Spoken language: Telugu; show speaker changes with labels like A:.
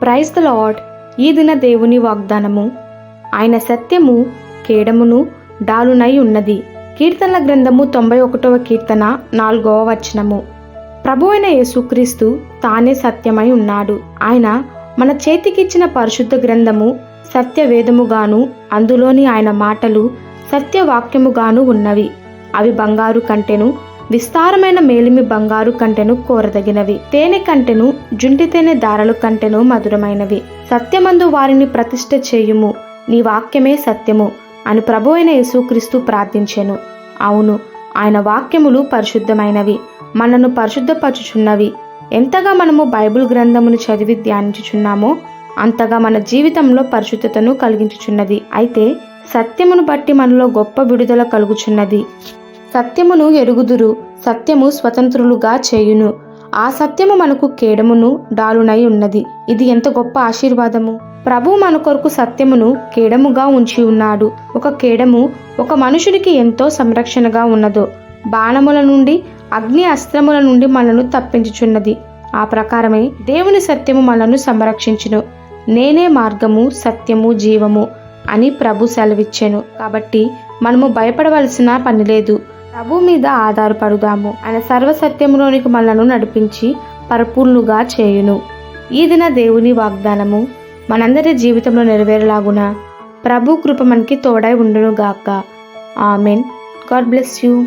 A: ప్రైజ్ ద లాడ్ ఈ దిన దేవుని వాగ్దానము. ఆయన సత్యము కేడమును డాలునై ఉన్నది. కీర్తనల గ్రంథము తొంభై ఒకటవ కీర్తన నాలుగవ వచనము. ప్రభు అయిన యేసుక్రీస్తు తానే సత్యమై ఉన్నాడు. ఆయన మన చేతికిచ్చిన పరిశుద్ధ గ్రంథము సత్యవేదముగాను అందులోని ఆయన మాటలు సత్యవాక్యముగాను ఉన్నవి. అవి బంగారు కంటెను విస్తారమైన మేలిమి బంగారు కంటెను కోరదగినవి. తేనె కంటెను జుంటి తేనె దారలు కంటెను మధురమైనవి. సత్యమందు వారిని ప్రతిష్ఠ చేయుము. నీ వాక్యమే సత్యము అని ప్రభు అయిన యేసుక్రీస్తు ప్రార్థించెను. అవును ఆయన వాక్యములు పరిశుద్ధమైనవి. మనను పరిశుద్ధపరచుచున్నవి. ఎంతగా మనము బైబిల్ గ్రంథమును చదివి ధ్యానించుచున్నామో అంతగా మన జీవితంలో పరిశుద్ధతను కలిగించుచున్నది. అయితే సత్యమును బట్టి మనలో గొప్ప విడుదల కలుగుచున్నది. సత్యమును ఎరుగుదురు సత్యము స్వతంత్రులుగా చేయును. ఆ సత్యము మనకు కేడమును డాలునై ఉన్నది. ఇది ఎంత గొప్ప ఆశీర్వాదము! ప్రభు మన కొరకు సత్యమును కేడముగా ఉంచి ఉన్నాడు. ఒక కేడము ఒక మనుషుడికి ఎంతో సంరక్షణగా ఉన్నదో బాణముల నుండి అగ్ని అస్త్రముల నుండి మనను తప్పించుచున్నది. ఆ ప్రకారమే దేవుని సత్యము మనను సంరక్షించును. నేనే మార్గము సత్యము జీవము అని ప్రభు సెలవిచ్చాను. కాబట్టి మనము భయపడవలసిన పని లేదు. ప్రభు మీద ఆధారపడుదాము ఆయన సర్వసత్యములోనికి మనలను నడిపించి పరిపూర్ణుగా చేయును. ఈ దిన దేవుని వాగ్దానము మనందరి జీవితంలో నెరవేరలాగున ప్రభు కృప మనకి తోడై ఉండును గాక ఆమెన్. God bless you.